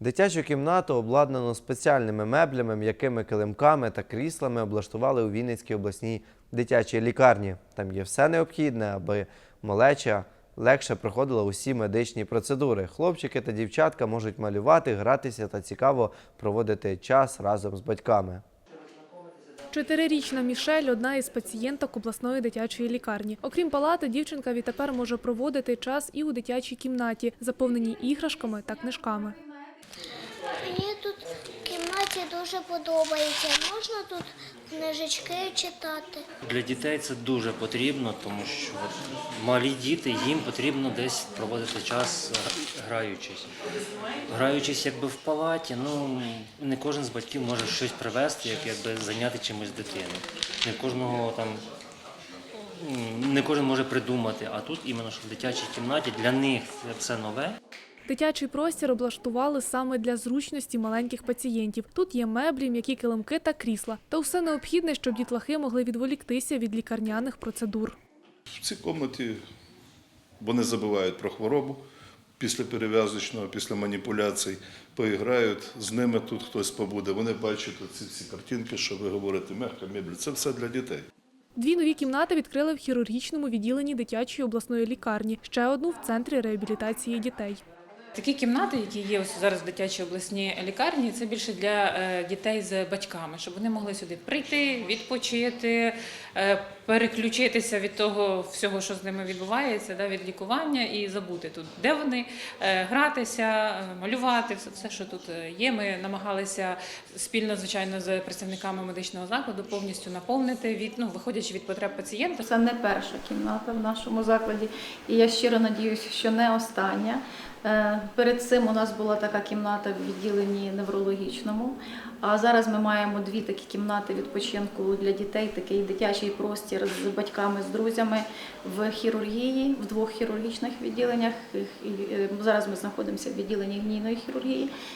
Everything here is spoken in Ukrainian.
Дитячу кімнату, обладнану спеціальними меблями, м'якими килимками та кріслами, облаштували у Вінницькій обласній дитячій лікарні. Там є все необхідне, аби малеча легше проходила усі медичні процедури. Хлопчики та дівчатка можуть малювати, гратися та цікаво проводити час разом з батьками. Чотирирічна Мішель – одна із пацієнток обласної дитячої лікарні. Окрім палати, дівчинка відтепер може проводити час і у дитячій кімнаті, заповненій іграшками та книжками. Мені тут в кімнаті дуже подобається. Можна тут книжечки читати. Для дітей це дуже потрібно, тому що малі діти їм потрібно десь проводити час е, граючись. Граючись якби в палаті, ну не кожен з батьків може щось привезти, як якби зайняти чимось дитину. Не кожного там не кожен може придумати. А тут іменно що в дитячій кімнаті для них це все нове. Дитячий простір облаштували саме для зручності маленьких пацієнтів. Тут є меблі, м'які килимки та крісла. Та все необхідне, щоб дітлахи могли відволіктися від лікарняних процедур. В цій кімнаті вони забувають про хворобу після перев'язочного, після маніпуляцій, поіграють, з ними тут хтось побуде. Вони бачать ці всі картинки, що ви говорите, м'яка мебель. Це все для дітей. Дві нові кімнати відкрили в хірургічному відділенні дитячої обласної лікарні, ще одну в центрі реабілітації дітей. Такі кімнати, які є ось зараз в дитячій обласній лікарні, це більше для е, дітей з батьками, щоб вони могли сюди прийти, відпочити, е, переключитися від того всього, що з ними відбувається, да, від лікування і забути тут, де вони е, гратися, малювати, все, все, що тут є. Ми намагалися спільно, звичайно, з представниками медичного закладу повністю наповнити від ну, виходячи від потреб пацієнта. Це не перша кімната в нашому закладі, і я щиро надіюся, що не остання. Е, Перед цим у нас була така кімната в відділенні неврологічному. А зараз ми маємо дві такі кімнати відпочинку для дітей, такий дитячий простір з батьками, з друзями в хірургії, в двох хірургічних відділеннях. Е, Зараз ми знаходимося в відділенні гнійної хірургії